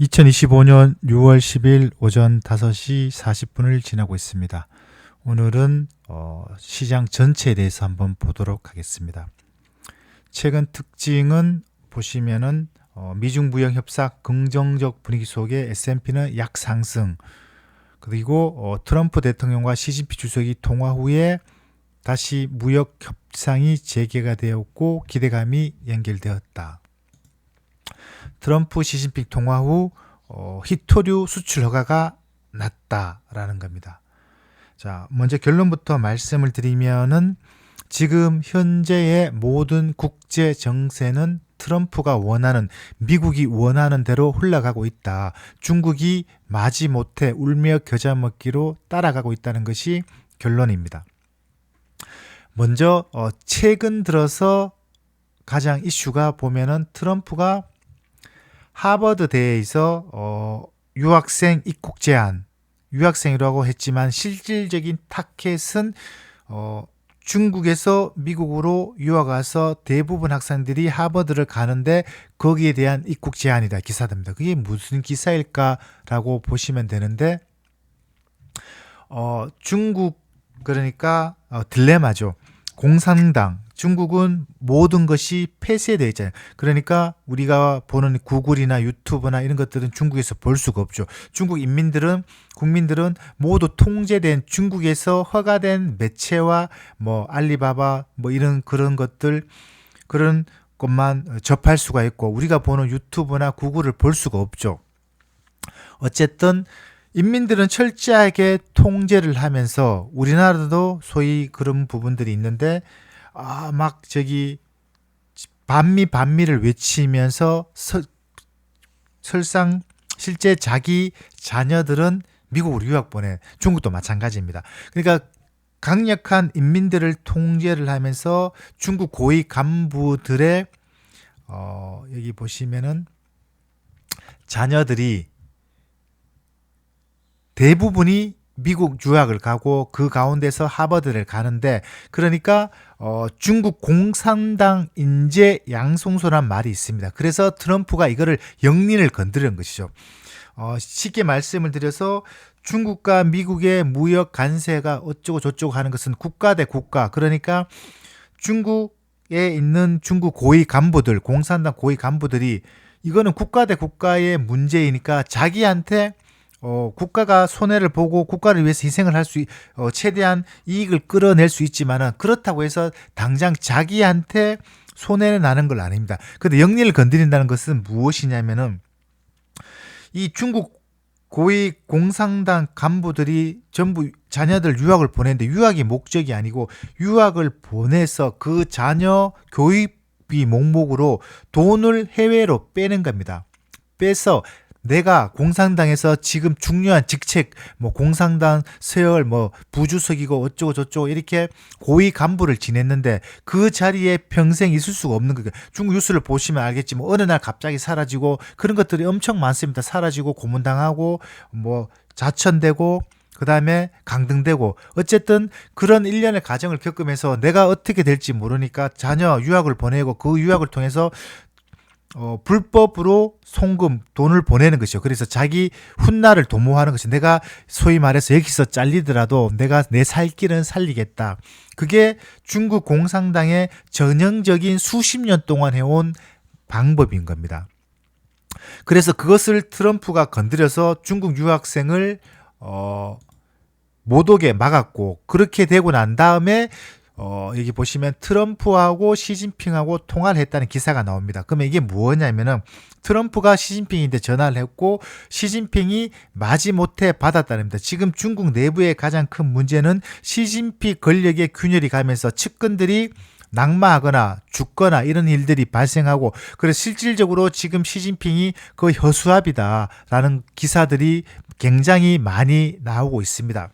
2025년 6월 10일 오전 5시 40분을 지나고 있습니다. 오늘은 어, 시장 전체에 대해서 한번 보도록 하겠습니다. 최근 특징은 보시면은 어, 미중 무역 협상 긍정적 분위기 속에 S&P는 약 상승 그리고 어, 트럼프 대통령과 시진피 주석이 통화 후에 다시 무역 협상이 재개가 되었고 기대감이 연결되었다. 트럼프 시진핑 통화 후 어, 히토류 수출 허가가 났다라는 겁니다. 자, 먼저 결론부터 말씀을 드리면은 지금 현재의 모든 국제 정세는 트럼프가 원하는 미국이 원하는 대로 흘러가고 있다. 중국이 마지못해 울며 겨자 먹기로 따라가고 있다는 것이 결론입니다. 먼저 어, 최근 들어서 가장 이슈가 보면은 트럼프가 하버드대에서 어, 유학생 입국 제한, 유학생이라고 했지만 실질적인 타켓은 어, 중국에서 미국으로 유학 가서 대부분 학생들이 하버드를 가는데 거기에 대한 입국 제한이다 기사입니다. 그게 무슨 기사일까라고 보시면 되는데 어, 중국 그러니까 어, 딜레마죠. 공산당 중국은 모든 것이 폐쇄되어 있잖아요. 그러니까 우리가 보는 구글이나 유튜브나 이런 것들은 중국에서 볼 수가 없죠. 중국 인민들은 국민들은 모두 통제된 중국에서 허가된 매체와 뭐 알리바바 뭐 이런 그런 것들 그런 것만 접할 수가 있고 우리가 보는 유튜브나 구글을 볼 수가 없죠. 어쨌든 인민들은 철저하게 통제를 하면서 우리나라도 소위 그런 부분들이 있는데 아, 막 저기 반미 반미를 외치면서 설, 설상 실제 자기 자녀들은 미국으로 유학 보내 중국도 마찬가지입니다. 그러니까 강력한 인민들을 통제를 하면서 중국 고위 간부들의 어, 여기 보시면은 자녀들이 대부분이 미국 유학을 가고 그 가운데서 하버드를 가는데 그러니까 어, 중국 공산당 인재 양성소란 말이 있습니다. 그래서 트럼프가 이거를 영린을 건드린 것이죠. 어, 쉽게 말씀을 드려서 중국과 미국의 무역 관세가 어쩌고 저쩌고 하는 것은 국가 대 국가 그러니까 중국에 있는 중국 고위 간부들 공산당 고위 간부들이 이거는 국가 대 국가의 문제이니까 자기한테 어, 국가가 손해를 보고 국가를 위해서 희생을 할 수, 어, 최대한 이익을 끌어낼 수 있지만은 그렇다고 해서 당장 자기한테 손해를 나는 걸 아닙니다. 근데 영리를 건드린다는 것은 무엇이냐면은 이 중국 고위 공산당 간부들이 전부 자녀들 유학을 보내는데 유학이 목적이 아니고 유학을 보내서 그 자녀 교육비 목목으로 돈을 해외로 빼는 겁니다. 빼서 내가 공산당에서 지금 중요한 직책, 뭐 공산당 서열, 뭐 부주석이고 어쩌고 저쩌고 이렇게 고위 간부를 지냈는데 그 자리에 평생 있을 수가 없는 거예요. 중국 뉴스를 보시면 알겠지만 어느 날 갑자기 사라지고 그런 것들이 엄청 많습니다. 사라지고 고문당하고 뭐 자천되고 그 다음에 강등되고 어쨌든 그런 일련의 과정을 겪으면서 내가 어떻게 될지 모르니까 자녀 유학을 보내고 그 유학을 통해서 어, 불법으로 송금 돈을 보내는 것이죠. 그래서 자기 훗날을 도모하는 것이 내가 소위 말해서 여기서 잘리더라도 내가 내 살 길은 살리겠다. 그게 중국 공산당의 전형적인 수십 년 동안 해온 방법인 겁니다. 그래서 그것을 트럼프가 건드려서 중국 유학생을 어, 못 오게 막았고 그렇게 되고 난 다음에 어, 여기 보시면 트럼프하고 시진핑하고 통화를 했다는 기사가 나옵니다. 그러면 이게 뭐냐면은 트럼프가 시진핑인데 전화를 했고 시진핑이 마지못해 받았다는 겁니다. 지금 중국 내부의 가장 큰 문제는 시진핑 권력의 균열이 가면서 측근들이 낙마하거나 죽거나 이런 일들이 발생하고 그래서 실질적으로 지금 시진핑이 그 허수아비다라는 기사들이 굉장히 많이 나오고 있습니다.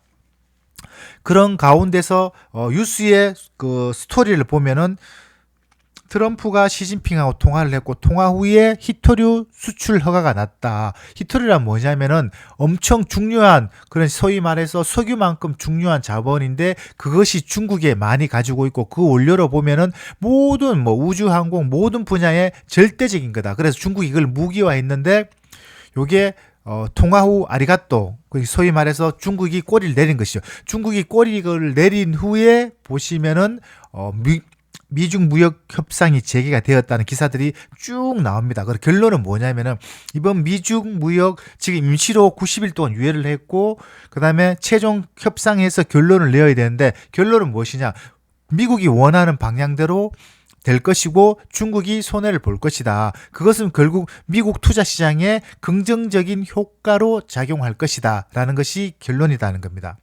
그런 가운데서 어, 뉴스의 그 스토리를 보면은 트럼프가 시진핑하고 통화를 했고 통화 후에 히토류 수출 허가가 났다. 히토류란 뭐냐면은 엄청 중요한 그런 소위 말해서 석유만큼 중요한 자본인데 그것이 중국에 많이 가지고 있고 그 원료로 보면은 모든 뭐 우주 항공 모든 분야에 절대적인 거다. 그래서 중국이 이걸 무기화했는데 요게 어, 통화 후 아리가또 그 소위 말해서 중국이 꼬리를 내린 것이죠. 중국이 꼬리를 내린 후에 보시면은 어, 미, 미중 무역 협상이 재개가 되었다는 기사들이 쭉 나옵니다. 그 결론은 뭐냐면은 이번 미중 무역 지금 임시로 90일 동안 유예를 했고 그다음에 최종 협상에서 결론을 내어야 되는데 결론은 무엇이냐? 미국이 원하는 방향대로 될 것이고 중국이 손해를 볼 것이다. 그것은 결국 미국 투자 시장에 긍정적인 효과로 작용할 것이다. 라는 것이 결론이라는 겁니다.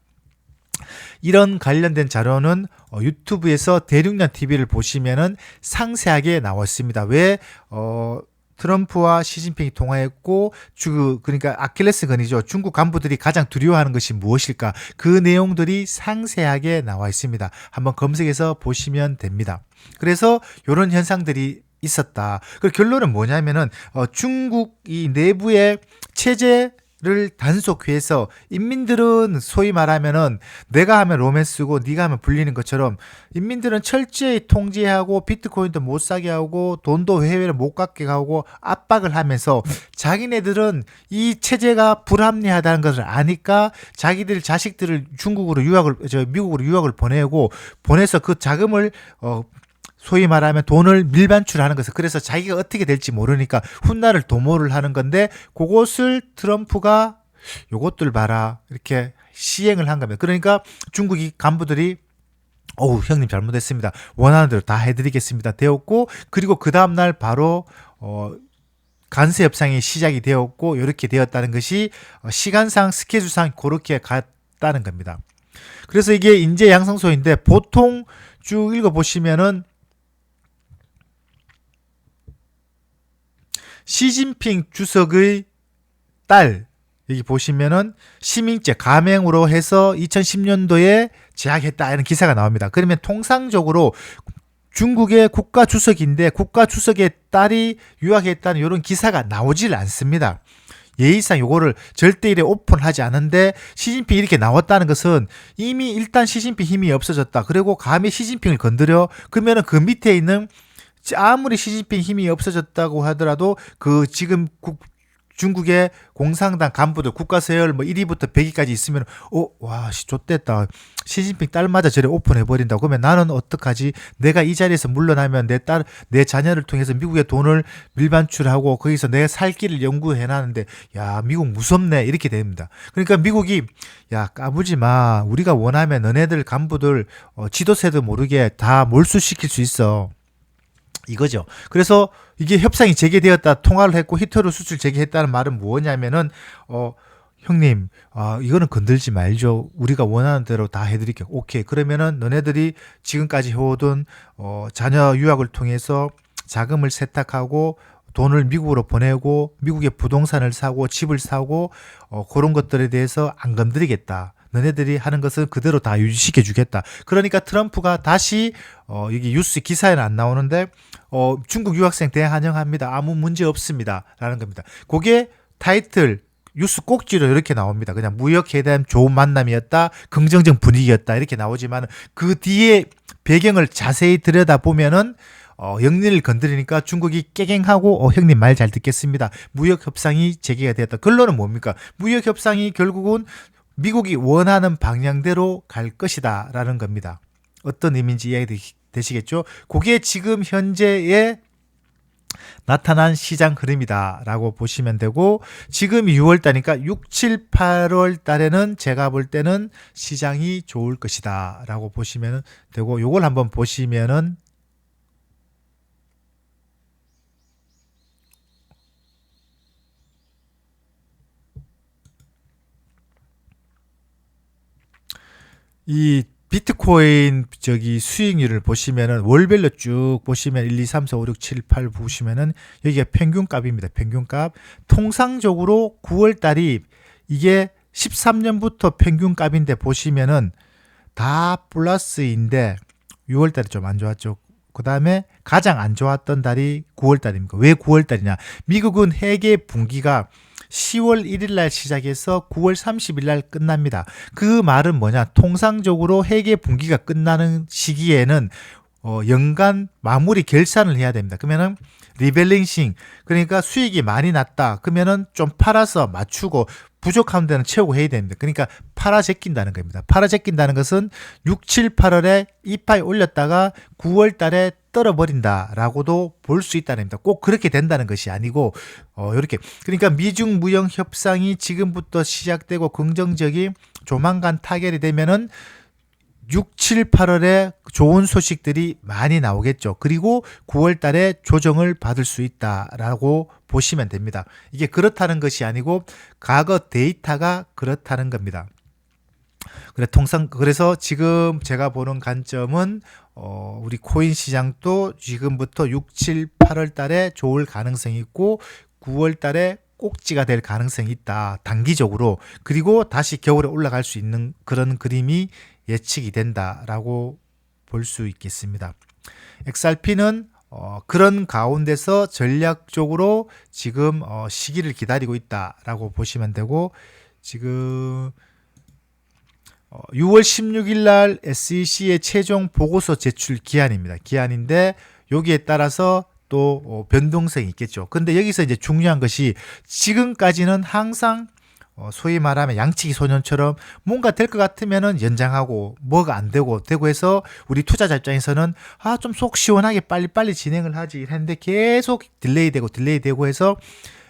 이런 관련된 자료는 어, 유튜브에서 대륙난 TV를 보시면은 상세하게 나왔습니다. 왜 어, 트럼프와 시진핑이 통화했고 주 그러니까 아킬레스건이죠. 중국 간부들이 가장 두려워하는 것이 무엇일까? 그 내용들이 상세하게 나와 있습니다. 한번 검색해서 보시면 됩니다. 그래서 이런 현상들이 있었다. 그 결론은 뭐냐면은 어, 중국이 내부의 체제 를 단속해서 인민들은 소위 말하면은 내가 하면 로맨스고 네가 하면 불리는 것처럼 인민들은 철저히 통제하고 비트코인도 못 사게 하고 돈도 해외를 못 갖게 하고 압박을 하면서 자기네들은 이 체제가 불합리하다는 것을 아니까 자기들 자식들을 중국으로 유학을 저 미국으로 유학을 보내고 보내서 그 자금을 어 소위 말하면 돈을 밀반출하는 것을 그래서 자기가 어떻게 될지 모르니까 훗날을 도모를 하는 건데 그것을 트럼프가 요것들 봐라 이렇게 시행을 한 겁니다. 그러니까 중국이 간부들이 어우 형님 잘못했습니다. 원하는 대로 다 해드리겠습니다. 되었고 그리고 그 다음 날 바로 어 간세 협상이 시작이 되었고 이렇게 되었다는 것이 어, 시간상 스케줄상 그렇게 갔다는 겁니다. 그래서 이게 인재 양성소인데 보통 쭉 읽어 보시면은 시진핑 주석의 딸 여기 보시면은 시민죄 가맹으로 해서 2010년도에 제약했다 이런 기사가 나옵니다. 그러면 통상적으로 중국의 국가 주석인데 국가 주석의 딸이 유학했다는 이런 기사가 나오질 않습니다. 예의상 요거를 절대 이래 오픈하지 않은데 시진핑 이렇게 나왔다는 것은 이미 일단 시진핑 힘이 없어졌다. 그리고 감히 시진핑을 건드려 그러면은 그 밑에 있는 아무리 시진핑 힘이 없어졌다고 하더라도 그 지금 국, 중국의 공산당 간부들 국가 서열 뭐 1위부터 100위까지 있으면 어, 와, 씨 좆됐다. 시진핑 딸마다 저래 오픈해 버린다. 그러면 나는 어떡하지? 내가 이 자리에서 물러나면 내 딸, 내 자녀를 통해서 미국에 돈을 밀반출하고 거기서 내 살 길을 연구해 놨는데 야, 미국 무섭네. 이렇게 됩니다. 그러니까 미국이 야, 까부지 마. 우리가 원하면 너네들 간부들 어, 지도세도 모르게 다 몰수시킬 수 있어. 이거죠. 그래서 이게 협상이 재개되었다 통화를 했고 히터로 수출 재개했다는 말은 뭐냐면은 어 형님, 아, 이거는 건들지 말죠. 우리가 원하는 대로 다 해드릴게요. 오케이. 그러면은 너네들이 지금까지 해오던, 어, 자녀 유학을 통해서 자금을 세탁하고 돈을 미국으로 보내고 미국의 부동산을 사고 집을 사고, 어, 그런 것들에 대해서 안 건드리겠다. 너네들이 하는 것을 그대로 다 유지시켜 주겠다. 그러니까 트럼프가 다시 어 여기 뉴스 기사에는 안 나오는데 어 중국 유학생 대환영합니다. 아무 문제 없습니다 라는 겁니다. 그게 타이틀 뉴스 꼭지로 이렇게 나옵니다. 그냥 무역 회담 좋은 만남이었다. 긍정적 분위기였다. 이렇게 나오지만 그 뒤에 배경을 자세히 들여다 보면은 어, 영리를 건드리니까 중국이 깨갱하고 어, 형님 말 잘 듣겠습니다. 무역 협상이 재개가 되었다. 결론은 뭡니까? 무역 협상이 결국은 미국이 원하는 방향대로 갈 것이다라는 겁니다. 어떤 의미인지 이해가 되시겠죠? 그게 지금 현재의 나타난 시장 흐름이다라고 보시면 되고 지금 6월 달이니까 6, 7, 8월 달에는 제가 볼 때는 시장이 좋을 것이다라고 보시면 되고 요걸 한번 보시면은 이 비트코인 저기 수익률을 보시면은 월별로 쭉 보시면 1, 2, 3, 4, 5, 6, 7, 8 보시면은 여기가 평균값입니다. 평균값. 통상적으로 9월 달이 이게 13년부터 평균값인데 보시면은 다 플러스인데 6월 달이 좀 안 좋았죠. 그 다음에 가장 안 좋았던 달이 9월 달입니다. 왜 9월 달이냐? 미국은 회계 분기가 10월 1일 날 시작해서 9월 30일 날 끝납니다. 그 말은 뭐냐? 통상적으로 회계 분기가 끝나는 시기에는 어, 연간 마무리 결산을 해야 됩니다. 그러면은 리밸런싱 그러니까 수익이 많이 났다 그러면은 좀 팔아서 맞추고 부족한 데는 채우고 해야 됩니다. 그러니까 팔아 제낀다는 겁니다. 팔아 제낀다는 것은 6, 7, 8월에 이파이 올렸다가 9월 달에 떨어버린다라고도 볼 수 있다는 겁니다. 꼭 그렇게 된다는 것이 아니고 어 이렇게 그러니까 미중 무역 협상이 지금부터 시작되고 긍정적인 조만간 타결이 되면은 6, 7, 8월에 좋은 소식들이 많이 나오겠죠. 그리고 9월 달에 조정을 받을 수 있다라고 보시면 됩니다. 이게 그렇다는 것이 아니고 과거 데이터가 그렇다는 겁니다. 그래 통상 그래서 지금 제가 보는 관점은 어 우리 코인 시장도 지금부터 6, 7, 8월 달에 좋을 가능성이 있고 9월 달에 꼭지가 될 가능성이 있다. 단기적으로. 그리고 다시 겨울에 올라갈 수 있는 그런 그림이 예측이 된다라고 볼 수 있겠습니다. XRP는 어, 그런 가운데서 전략적으로 지금 어, 시기를 기다리고 있다라고 보시면 되고 지금 어, 6월 16일 날 SEC의 최종 보고서 제출 기한입니다. 기한인데 여기에 따라서 또 어, 변동성이 있겠죠. 근데 여기서 이제 중요한 것이 지금까지는 항상 어, 소위 말하면 양치기 소년처럼 뭔가 될 것 같으면은 연장하고 뭐가 안 되고 되고 해서 우리 투자자 입장에서는 아 좀 속 시원하게 빨리빨리 진행을 하지 했는데 계속 딜레이 되고 딜레이 되고 해서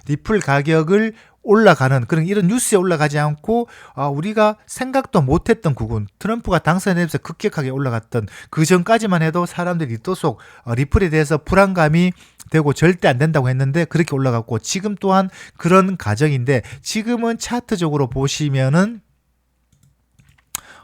리플 가격을 올라가는 그런 이런 뉴스에 올라가지 않고 아 우리가 생각도 못했던 부분 트럼프가 당선되면서 급격하게 올라갔던 그 전까지만 해도 사람들이 또속 어, 리플에 대해서 불안감이 되고 절대 안 된다고 했는데 그렇게 올라갔고 지금 또한 그런 가정인데 지금은 차트적으로 보시면은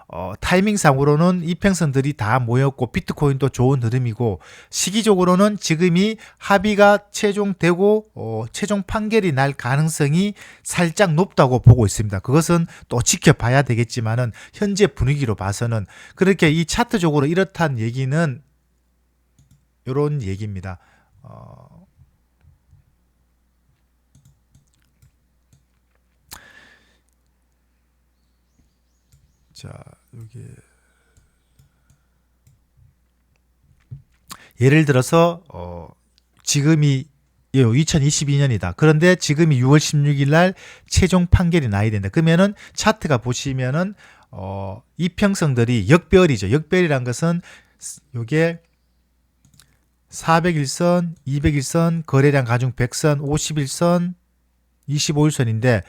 어, 타이밍상으로는 이평선들이 다 모였고 비트코인도 좋은 흐름이고 시기적으로는 지금이 합의가 최종되고 어, 최종 판결이 날 가능성이 살짝 높다고 보고 있습니다. 그것은 또 지켜봐야 되겠지만은 현재 분위기로 봐서는 그렇게 이 차트적으로 이렇다는 얘기는 이런 얘기입니다. 어, 자, 여기 예를 들어서 어 지금이 2022년이다. 그런데 지금이 6월 16일 날 최종 판결이 나야 된다. 그러면은 차트가 보시면은 어 이평성들이 역별이죠. 역별이란 것은 요게 401선, 201선, 거래량 가중 100선, 51선, 25일선인데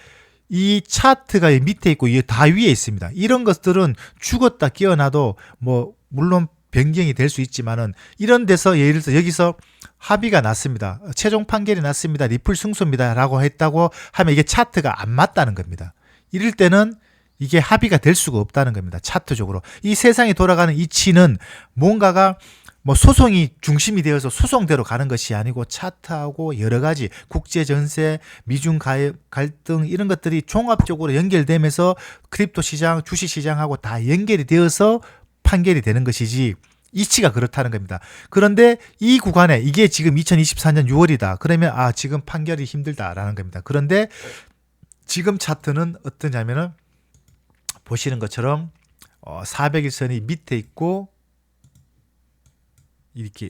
이 차트가 밑에 있고 이게 다 위에 있습니다. 이런 것들은 죽었다 깨어나도 뭐 물론 변경이 될 수 있지만은 이런 데서 예를 들어 여기서 합의가 났습니다. 최종 판결이 났습니다. 리플 승소입니다라고 했다고 하면 이게 차트가 안 맞다는 겁니다. 이럴 때는 이게 합의가 될 수가 없다는 겁니다. 차트적으로. 이 세상이 돌아가는 이치는 뭔가가 뭐 소송이 중심이 되어서 소송대로 가는 것이 아니고 차트하고 여러 가지 국제 전세, 미중 갈등 이런 것들이 종합적으로 연결되면서 크립토 시장, 주식 시장하고 다 연결이 되어서 판결이 되는 것이지 이치가 그렇다는 겁니다. 그런데 이 구간에 이게 지금 2024년 6월이다. 그러면 아 지금 판결이 힘들다라는 겁니다. 그런데 지금 차트는 어떠냐면은 보시는 것처럼 어 400일선이 밑에 있고 이렇게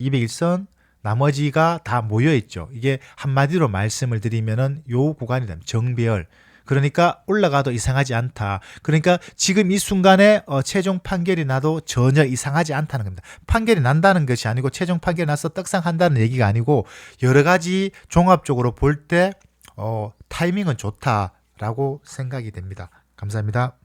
201선 나머지가 다 모여 있죠. 이게 한마디로 말씀을 드리면은 요 구간이 되면 정배열 그러니까 올라가도 이상하지 않다. 그러니까 지금 이 순간에 어, 최종 판결이 나도 전혀 이상하지 않다는 겁니다. 판결이 난다는 것이 아니고 최종 판결이 나서 떡상한다는 얘기가 아니고 여러 가지 종합적으로 볼때 어, 타이밍은 좋다라고 생각이 됩니다. 감사합니다.